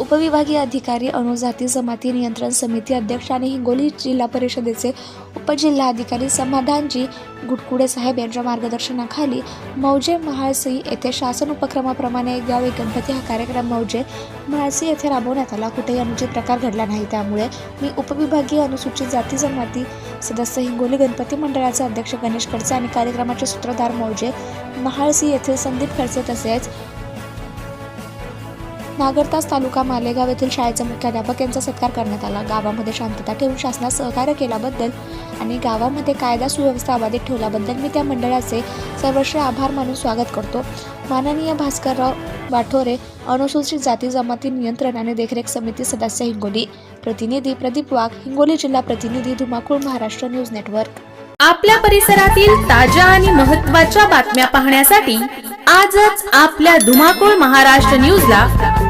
उपविभागीय अधिकारी अनुजाती जमाती नियंत्रण समिती अध्यक्ष आणि हिंगोली जिल्हा परिषदेचे उपजिल्हाधिकारी समाधानजी गुटकुडे साहेब यांच्या मार्गदर्शनाखाली मौजे महाळसी येथे शासन उपक्रमाप्रमाणे एक गाव एक गणपती हा कार्यक्रम मौजे महाळसी येथे राबवण्यात आला. कुठेही अनुचित प्रकार घडला नाही. त्यामुळे मी उपविभागीय अनुसूचित जाती जमाती सदस्य हिंगोली गणपती मंडळाचे अध्यक्ष गणेश खडसे आणि कार्यक्रमाचे सूत्रधार मौजे महाळसी येथील संदीप खडसे तसेच नागरतास तालुका मालेगाव येथील शाळेचे मुख्याध्यापक यांचा सत्कार करण्यात आला. गावामध्ये शांतता ठेवून शासनास सहकार्य केल्याबद्दल आणि गावामध्ये कायदा सुव्यवस्था अबाधित ठेवल्याबद्दल मी त्या मंडळाचे सर्वश्रेय आभार मानून स्वागत करतो. माननीय भास्करराव वाठोरे अनुसूचित जाती जमाती नियंत्रण आणि देखरेख समिती सदस्य हिंगोली प्रतिनिधी प्रदीप वाघ हिंगोली जिल्हा प्रतिनिधी धुमाकूळ महाराष्ट्र न्यूज नेटवर्क. आपल्या परिसरातील ताज्या आणि महत्त्वाच्या बातम्या पाहण्यासाठी आजच आपल्या धुमाकूळ महाराष्ट्र न्यूजला